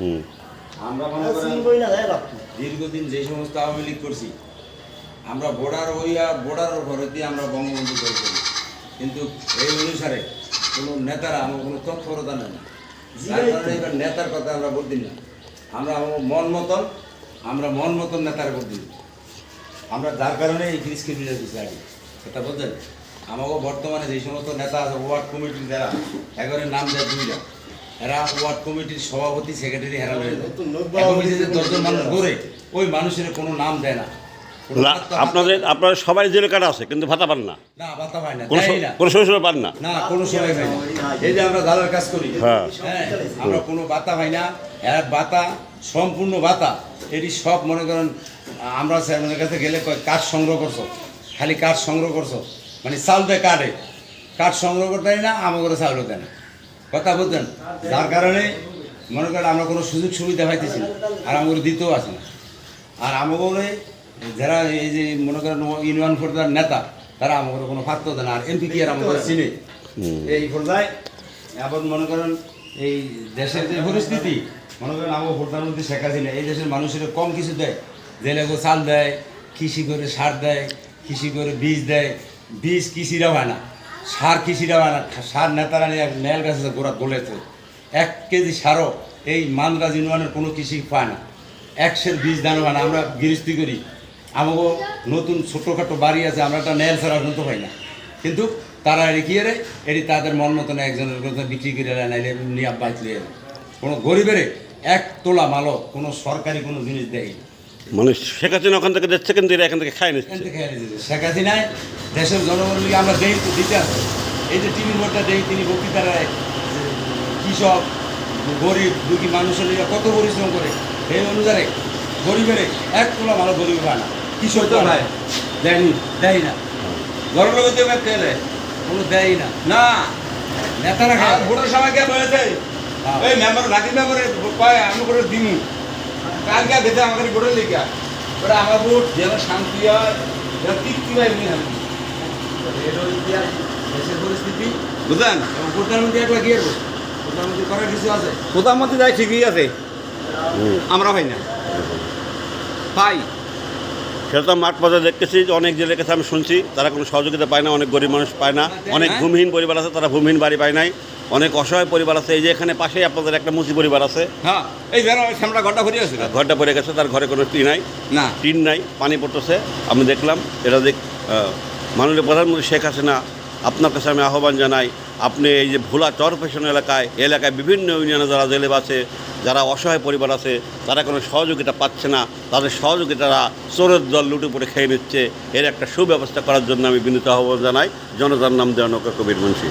হুম। আমরা মনে না দেয় লাগতো দীর্ঘদিন যে সমস্ত আওয়ামী লীগ করছি আমরা বর্ডার হইয়া বর্ডারের ঘরে দিয়ে আমরা বঙ্গবন্ধু করে করি। কিন্তু এই অনুসারে কোনো নেতারা আমার কোনো তৎপরতা নেই। যার কারণে এবার নেতার কথা আমরা বলতে না। আমরা মন মতন আমরা মন মতন নেতার ভোট দিই আমরা যার কারণে এই কেবিনের বিষয় আগে। কথা বলছেন? আমাকে বর্তমানে যে সমস্ত নেতা আছে ওয়ার্ড কমিটির যারা একবারের নাম দেয় দুইটা। এরা ওয়ার্ড কমিটির সভাপতি সেক্রেটারি হেরান হয়ে যায়। দশজন মানুষ গড়ে ওই মানুষের কোনো নাম দেয় না। আপনাদের আপনার সবাই জেলে কাটা আছে কিন্তু ভাতা পান না। কোনো দেয় না। কোনো সময় পান না। না কোনো সময় পাই না। এই যে আমরা দাদার কাজ করি হ্যাঁ। হ্যাঁ আমরা কোনো বাতা পাই না। এর বাতা সম্পূর্ণ বাতা এটি সব মনে করেন আমরা স্যারদের কাছে গেলে কয় কাঠ সংগ্রহ করছ? খালি কাঠ সংগ্রহ করছ? মানে চাল দেয় কাঠে। কাঠ সংগ্রহ করতে না আমাকে চাউলও দেয় না। কথা বলতেন। যার কারণে মনে করেন আমরা কোনো সুযোগ সুবিধা পাইতেছি না আর আমাকে দিতেও আছে না। আর আমাকে যারা এই যে মনে করেন ইউনিয়ন ফোর্দার নেতা তারা আমাকে কোনো ফাত্ত দেয় না। আর এমপি কি আর আমাকে চিনে এই পর্যায়ে এখন মনে করেন এই দেশের যে পরিস্থিতি মনে করেন আমার প্রধানমন্ত্রী শেখ হাসিনা এই দেশের মানুষের কম কিছু দেয়। জেলে গো চাল দেয় কৃষি করে সার দেয় কৃষি করে বীজ দেয়। বীজ কৃষিরা হয় না। সার কৃষিরা সার নেতারা নিয়ে নেল গাছে গোড়া গলেছে এক কেজি সারও এই মানরাজ ইউনিয়নের কোনো কৃষি পায় না। একশের বীজ দানো হয় না, আমরা গৃহস্থী করি। আমাকে নতুন ছোটোখাটো বাড়ি আছে, আমরা একটা নেল ছাড়া পর্যন্ত পাই না। কিন্তু তারা রেখিয়ে রে এটি তাদের মন মতন একজনের কথা বিক্রি করে নাইলে নিয়ে বাইক লিয়ে কোনো গরিবের এক তোলা মালও কোনো সরকারি কোনো জিনিস দেয় না। মানে শেখ হাসিনা ওখান থেকে দিচ্ছে কিন্তু এরা এখান থেকে খায় নিচ্ছে। শেখ হাসিনায় দেশের জনগণের লিগে আমরা দেই তো দিতে আসি এই যে টিভির মধ্যে দেই তিনি বক্তৃতা রায় কৃষক গরিব দুঃখী মানুষের কত পরিশ্রম করে এই অনুসারে গরিবের এক তোলা ভালো গরিব হয় না কৃষক তো ভাই দেয়নি দেয় না। ঘরের লোক দিয়ে দেয়। কোনো দেয় না। না। নেতারা ভোটের সময় কে বলেছে? হ্যাঁ। এই মেম্বার লাকি মেম্বারে কয় আমি করে দিমু? কালকে দিতে আমাকে ভোটের লিখা ওরা আমার ভোট যেন শান্তি হয় যেন তৃপ্তি পাই এমনি শান্তি এটা হলো কি আর দেশের পরিস্থিতি। বুঝলেন? প্রধানমন্ত্রী একবার গিয়ে প্রধানমন্ত্রী করার কিছু আছে? প্রধানমন্ত্রী যাই ঠিকই আছে। আমরা না। পাই সেটা তো মাঠ দেখতেছি যে অনেক জেলের কাছে আমি শুনছি। তারা কোনো সহযোগিতা পায় না অনেক গরিব মানুষ পায় না। অনেক ভূমিহীন পরিবার আছে তারা ভূমিহীন বাড়ি পায় নাই। অনেক অসহায় পরিবার আছে। এই যে এখানে পাশেই আপনাদের একটা মুসি পরিবার আছে। হ্যাঁ এই যেন শ্যামটা ঘণ্টা ঘুরে আছে ঘরটা পড়ে গেছে তার ঘরে কোনো টি নাই। না। টিন নাই পানি পড়তেছে। আমি দেখলাম এটা দেখ মাননীয় প্রধানমন্ত্রী শেখ হাসিনা আপনার কাছে আমি আহ্বান জানাই আপনি এই যে ভোলা চরপেশন এলাকায় এলাকায় বিভিন্ন ইউনিয়নে যারা জেলে আছে যারা অসহায় পরিবার আছে তারা কোনো সহযোগিতা পাচ্ছে না। তাদের সহযোগিতারা চোরের দল লুটে পড়ে খেয়ে নিচ্ছে। এর একটা সুব্যবস্থা করার জন্য আমি বিনীত আহ্বান জানাই। জনতার নাম দেওয়া নৌকা কবির মুন্সি।